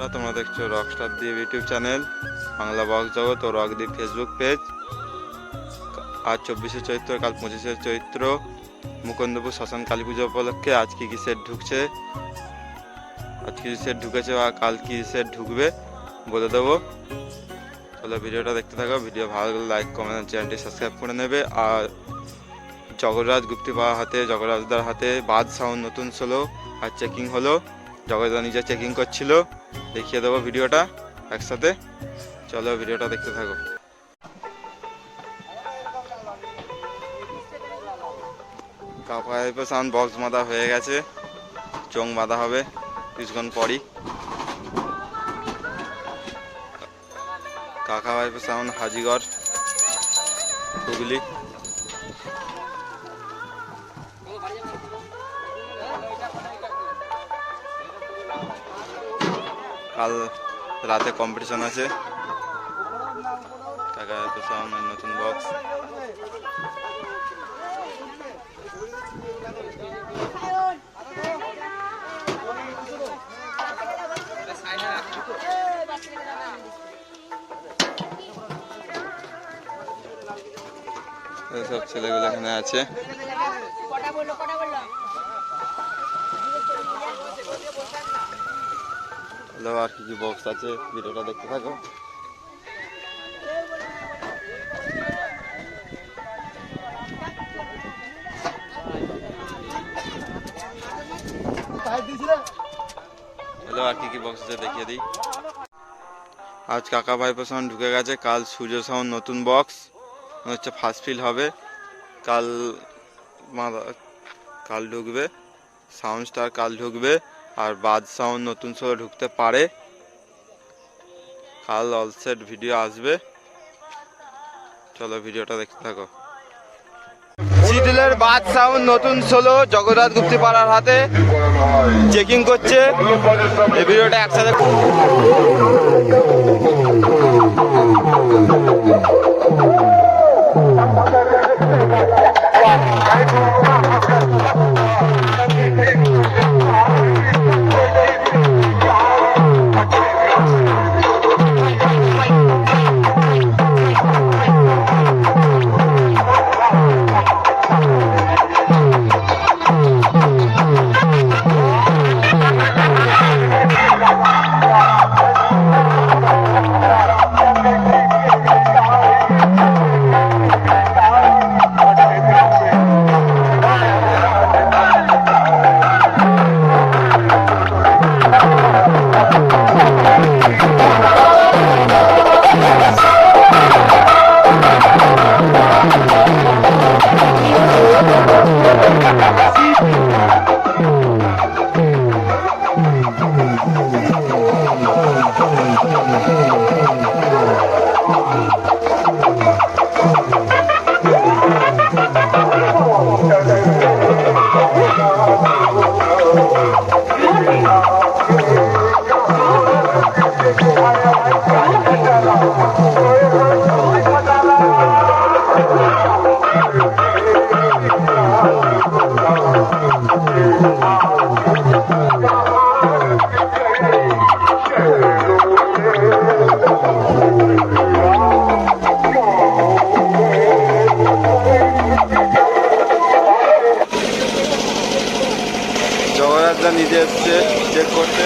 বন্ধুরা, তোমরা দেখছ রকস্টার দ্বীপ ইউটিউব চ্যানেল, বাংলা বক্স জগৎ ও রকদ্বীপ ফেসবুক পেজ আজ চব্বিশে চৈত্র, কাল পঁচিশে চৈত্র। মুকুন্দপুর শ্মশান কালী পুজো উপলক্ষে আজ কি কি সেট ঢুকছে? আজ কি সেট ঢুকেছে বা কাল কি সেট ঢুকবে, বলে দেবো। তাহলে ভিডিওটা দেখতে থাকো, ভিডিও ভালো লাগলে লাইক কমেন্ট চ্যানেলটি সাবস্ক্রাইব করে নেবে। আর জগরাজ গুপ্তি পাওয়ার হাতে, জগরাজদার হাতে বাদ সাউন্ড নতুন ষোলো আর চেকিং হলো। জগরাজদা নিজে চেকিং করছিল। দেখিয়ে দেবো ভিডিওটা একসাথে। চলো ভিডিওটা দেখতে থাকো। সাউন্ড বক্স বাঁধা হয়ে গেছে। চোং বাঁধা হবে কিছুক্ষণ পরই। কাকা ভাইপে সাউন্ড হাজিগড়, হুগলি। কাল রাতে কম্পিটিশন আছে। নতুন বক্স সব ছেলেগুলো এখানে আছে। কটা বলল কটা বলল? হ্যালো আর কি কি বক্স আছে, ভিডিওটা দেখতে থাকো। হ্যালো আর কি কি বক্স আছে দেখিয়ে দিই। আজ কাকা ভাইপো সাউন্ড ঢুকে গেছে, কাল সূর্য সাউন্ড নতুন বক্স হচ্ছে ফার্স্ট ফিল হবে। কাল কাল ঢুকবে সাউন্ড স্টার কাল ঢুকবে। আর বাদ সাউন্ড নতুন সোলো ঢুকতে পারে। কাল অলসেট ভিডিও আসবে। চলো ভিডিওটা দেখতে থাকো। সিডিলের বাদ সাউন্ড নতুন সোলো জগন্নাথ গুপ্তি পাড়ার হাতে। চেকিং করছে। এই ভিডিওটা একসাথে Oh, my God. জগন্নাথদা নিজে এসছে চেক করতে।